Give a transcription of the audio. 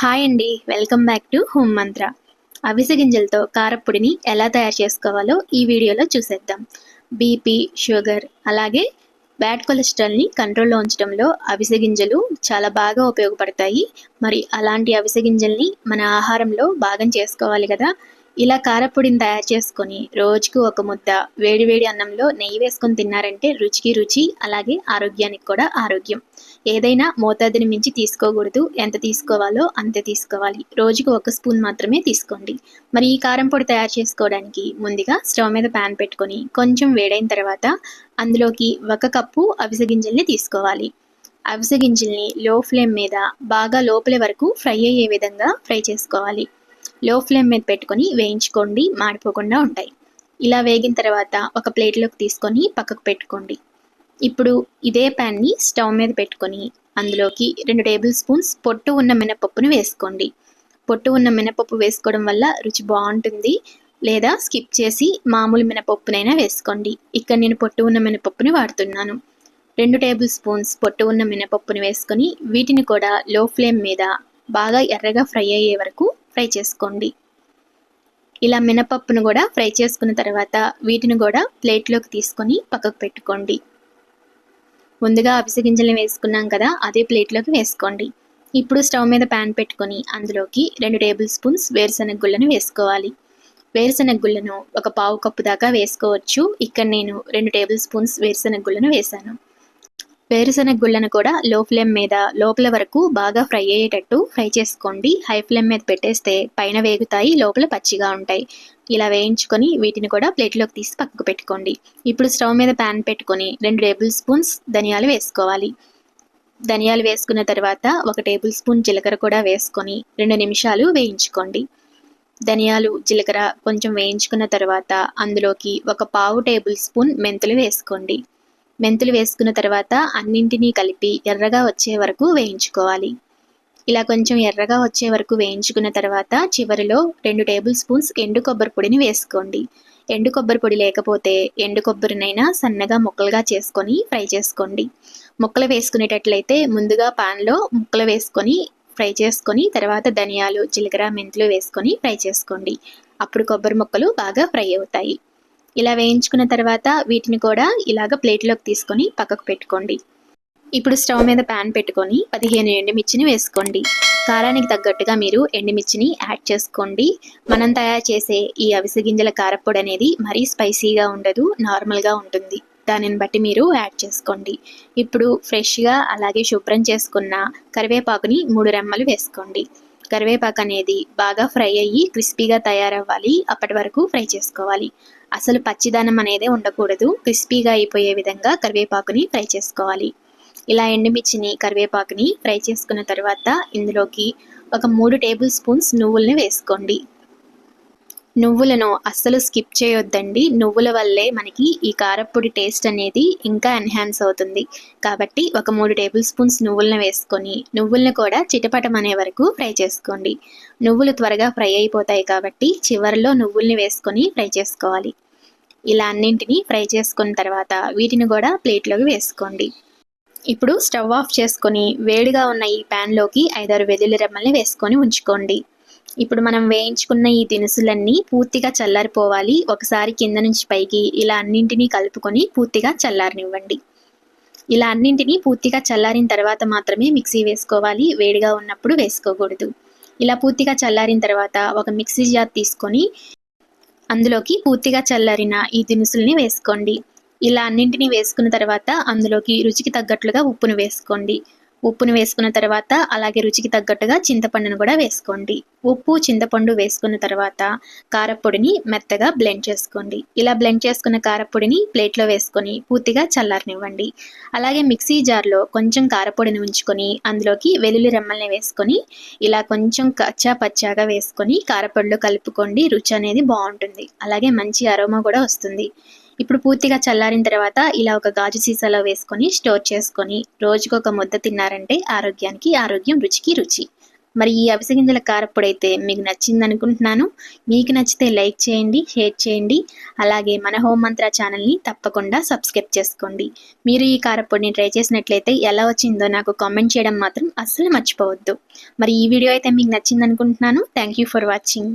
Hi అండి welcome back to home మంత్ర అవిసె గింజలతో కారపొడిని ఎలా తయారు చేసుకోవాలో ఈ వీడియోలో చూసేద్దాం. బీపీ షుగర్ అలాగే బ్యాడ్ కొలెస్ట్రాల్ని కంట్రోల్లో ఉంచడంలో అవిసె గింజలు చాలా బాగా ఉపయోగపడతాయి. మరి అలాంటి అవిసె గింజల్ని మన ఆహారంలో భాగం చేసుకోవాలి కదా ఇలా కారపొడిని తయారు చేసుకొని రోజుకు ఒక ముద్ద వేడివేడి అన్నంలో నెయ్యి వేసుకొని తిన్నారంటే రుచికి రుచి అలాగే ఆరోగ్యానికి కూడా ఆరోగ్యం. ఏదైనా మోతాదుని మించి తీసుకోకూడదు. ఎంత తీసుకోవాలో అంతే తీసుకోవాలి. రోజుకు ఒక స్పూన్ మాత్రమే తీసుకోండి. మరి ఈ కారం పొడి తయారు చేసుకోవడానికి ముందుగా స్టవ్ మీద ప్యాన్ పెట్టుకొని కొంచెం వేడైన తర్వాత అందులోకి ఒక కప్పు అవిసె గింజల్ని తీసుకోవాలి. అవిసె గింజల్ని లో ఫ్లేమ్ మీద బాగా లోపల వరకు ఫ్రై అయ్యే విధంగా ఫ్రై చేసుకోవాలి. లో ఫ్లేమ్ మీద పెట్టుకొని వేయించుకోండి మాడిపోకుండా ఉంటాయి. ఇలా వేగిన తర్వాత ఒక ప్లేట్లోకి తీసుకొని పక్కకు పెట్టుకోండి. ఇప్పుడు ఇదే ప్యాన్ని స్టవ్ మీద పెట్టుకొని అందులోకి రెండు టేబుల్ స్పూన్స్ పొట్టు ఉన్న మినపప్పును వేసుకోండి. పొట్టు ఉన్న మినపప్పు వేసుకోవడం వల్ల రుచి బాగుంటుంది. లేదా స్కిప్ చేసి మామూలు మినపప్పునైనా వేసుకోండి. ఇక్కడ నేను పొట్టు ఉన్న మినపప్పుని వాడుతున్నాను. రెండు టేబుల్ స్పూన్స్ పొట్టు ఉన్న మినపప్పుని వేసుకొని వీటిని కూడా లో ఫ్లేమ్ మీద బాగా ఎర్రగా ఫ్రై అయ్యే వరకు ఫ్రై చేసుకోండి. ఇలా మినపప్పును కూడా ఫ్రై చేసుకున్న తర్వాత వీటిని కూడా ప్లేట్లోకి తీసుకొని పక్కకు పెట్టుకోండి. ముందుగా అవిసె గింజలు వేసుకున్నాం కదా అదే ప్లేట్లోకి వేసుకోండి. ఇప్పుడు స్టవ్ మీద ప్యాన్ పెట్టుకొని అందులోకి రెండు టేబుల్ స్పూన్స్ వేరుశనగ గుళ్ళను వేసుకోవాలి. వేరుశనగ గుళ్ళను ఒక పావు కప్పు దాకా వేసుకోవచ్చు. ఇక్కడ నేను రెండు టేబుల్ స్పూన్స్ వేరుశనగ గుళ్ళను వేశాను. వేరుశనగ గుళ్ళను కూడా లో ఫ్లేమ్ మీద లోపల వరకు బాగా ఫ్రై అయ్యేటట్టు ఫ్రై చేసుకోండి. హై ఫ్లేమ్ మీద పెట్టేస్తే పైన వేగుతాయి లోపల పచ్చిగా ఉంటాయి. ఇలా వేయించుకొని వీటిని కూడా ప్లేట్లోకి తీసి పక్కకు పెట్టుకోండి. ఇప్పుడు స్టవ్ మీద ప్యాన్ పెట్టుకొని రెండు టేబుల్ స్పూన్స్ ధనియాలు వేసుకోవాలి. ధనియాలు వేసుకున్న తర్వాత ఒక టేబుల్ స్పూన్ జీలకర్ర కూడా వేసుకొని రెండు నిమిషాలు వేయించుకోండి. ధనియాలు జీలకర్ర కొంచెం వేయించుకున్న తర్వాత అందులోకి ఒక పావు టేబుల్ స్పూన్ మెంతులు వేసుకోండి. మెంతులు వేసుకున్న తర్వాత అన్నింటినీ కలిపి ఎర్రగా వచ్చే వరకు వేయించుకోవాలి. ఇలా కొంచెం ఎర్రగా వచ్చే వరకు వేయించుకున్న తర్వాత చివరిలో రెండు టేబుల్ స్పూన్స్ ఎండు కొబ్బరి పొడిని వేసుకోండి. ఎండు కొబ్బరి పొడి లేకపోతే ఎండు కొబ్బరినైనా సన్నగా ముక్కలుగా చేసుకొని ఫ్రై చేసుకోండి. ముక్కలు వేసుకునేటట్లయితే ముందుగా పాన్లో ముక్కలు వేసుకొని ఫ్రై చేసుకొని తర్వాత ధనియాలు జీలకర్ర మెంతులు వేసుకొని ఫ్రై చేసుకోండి. అప్పుడు కొబ్బరి ముక్కలు బాగా ఫ్రై అవుతాయి. ఇలా వేయించుకున్న తర్వాత వీటిని కూడా ఇలాగ ప్లేట్లోకి తీసుకొని పక్కకు పెట్టుకోండి. ఇప్పుడు స్టవ్ మీద ప్యాన్ పెట్టుకొని పదిహేను ఎండుమిర్చిని వేసుకోండి. కారానికి తగ్గట్టుగా మీరు ఎండుమిర్చిని యాడ్ చేసుకోండి. మనం తయారు చేసే ఈ అవిసె గింజల కారప్పొడి అనేది మరీ స్పైసీగా ఉండదు నార్మల్గా ఉంటుంది. దానిని బట్టి మీరు యాడ్ చేసుకోండి. ఇప్పుడు ఫ్రెష్గా అలాగే శుభ్రం చేసుకున్న కరివేపాకుని మూడు రెమ్మలు వేసుకోండి. కరివేపాకు అనేది బాగా ఫ్రై అయ్యి క్రిస్పీగా తయారవ్వాలి. అప్పటి వరకు ఫ్రై చేసుకోవాలి. అసలు పచ్చిదానం అనేది ఉండకూడదు. క్రిస్పీగా అయిపోయే విధంగా కరివేపాకుని ఫ్రై చేసుకోవాలి. ఇలా ఎండుమిర్చిని కరివేపాకుని ఫ్రై చేసుకున్న తర్వాత ఇందులోకి ఒక మూడు టేబుల్ స్పూన్స్ నువ్వుల్ని వేసుకోండి. నువ్వులను అస్సలు స్కిప్ చేయొద్దండి. నువ్వుల వల్లే మనకి ఈ కారప్పొడి టేస్ట్ అనేది ఇంకా ఎన్హాన్స్ అవుతుంది. కాబట్టి ఒక మూడు టేబుల్ స్పూన్స్ నువ్వులను వేసుకొని నువ్వులను కూడా చిటపటం అనే వరకు ఫ్రై చేసుకోండి. నువ్వులు త్వరగా ఫ్రై అయిపోతాయి కాబట్టి చివరిలో నువ్వుల్ని వేసుకొని ఫ్రై చేసుకోవాలి. ఇలా అన్నింటినీ ఫ్రై చేసుకున్న తర్వాత వీటిని కూడా ప్లేట్లోకి వేసుకోండి. ఇప్పుడు స్టవ్ ఆఫ్ చేసుకొని వేడిగా ఉన్న ఈ ప్యాన్లోకి ఐదారు వెల్లుల్లి రెమ్మల్ని వేసుకొని ఉంచుకోండి. ఇప్పుడు మనం వేయించుకున్న ఈ దినుసులన్నీ పూర్తిగా చల్లారిపోవాలి. ఒకసారి కింద నుంచి పైకి ఇలా అన్నింటినీ కలుపుకొని పూర్తిగా చల్లారనివ్వండి. ఇలా అన్నింటినీ పూర్తిగా చల్లారిన తర్వాత మాత్రమే మిక్సీ వేసుకోవాలి. వేడిగా ఉన్నప్పుడు వేసుకోకూడదు. ఇలా పూర్తిగా చల్లారిన తర్వాత ఒక మిక్సీ జార్ తీసుకొని అందులోకి పూర్తిగా చల్లారిన ఈ దినుసుల్ని వేసుకోండి. ఇలా అన్నింటినీ వేసుకున్న తర్వాత అందులోకి రుచికి తగ్గట్లుగా ఉప్పును వేసుకోండి. ఉప్పును వేసుకున్న తర్వాత అలాగే రుచికి తగ్గట్టుగా చింతపండును కూడా వేసుకోండి. ఉప్పు చింతపండు వేసుకున్న తర్వాత కారపొడిని మెత్తగా బ్లెండ్ చేసుకోండి. ఇలా బ్లెండ్ చేసుకున్న కారపొడిని ప్లేట్లో వేసుకొని పూర్తిగా చల్లారనివ్వండి. అలాగే మిక్సీ జార్లో కొంచెం కారపొడిని ఉంచుకొని అందులోకి వెల్లుల్లి రెమ్మల్ని వేసుకొని ఇలా కొంచెం కచ్చా పచ్చాగా వేసుకొని కారపొడిలో కలుపుకోండి. రుచి అనేది బాగుంటుంది. అలాగే మంచి అరోమా కూడా వస్తుంది. ఇప్పుడు పూర్తిగా చల్లారిన తర్వాత ఇలా ఒక గాజు సీసాలో వేసుకొని స్టోర్ చేసుకొని రోజుకు ఒక ముద్ద తిన్నారంటే ఆరోగ్యానికి ఆరోగ్యం రుచికి రుచి. మరి ఈ అవిసె గింజల కారప్పొడి అయితే మీకు నచ్చింది అనుకుంటున్నాను మీకు నచ్చితే లైక్ చేయండి షేర్ చేయండి. అలాగే మన హోమ్ మంత్ర ఛానల్ని తప్పకుండా సబ్స్క్రైబ్ చేసుకోండి. మీరు ఈ కారప్పొడిని ట్రై చేసినట్లయితే ఎలా వచ్చిందో నాకు కామెంట్ చేయడం మాత్రం అస్సలు మర్చిపోవద్దు. మరి ఈ వీడియో అయితే మీకు నచ్చింది అనుకుంటున్నాను థ్యాంక్ యూ ఫర్ వాచింగ్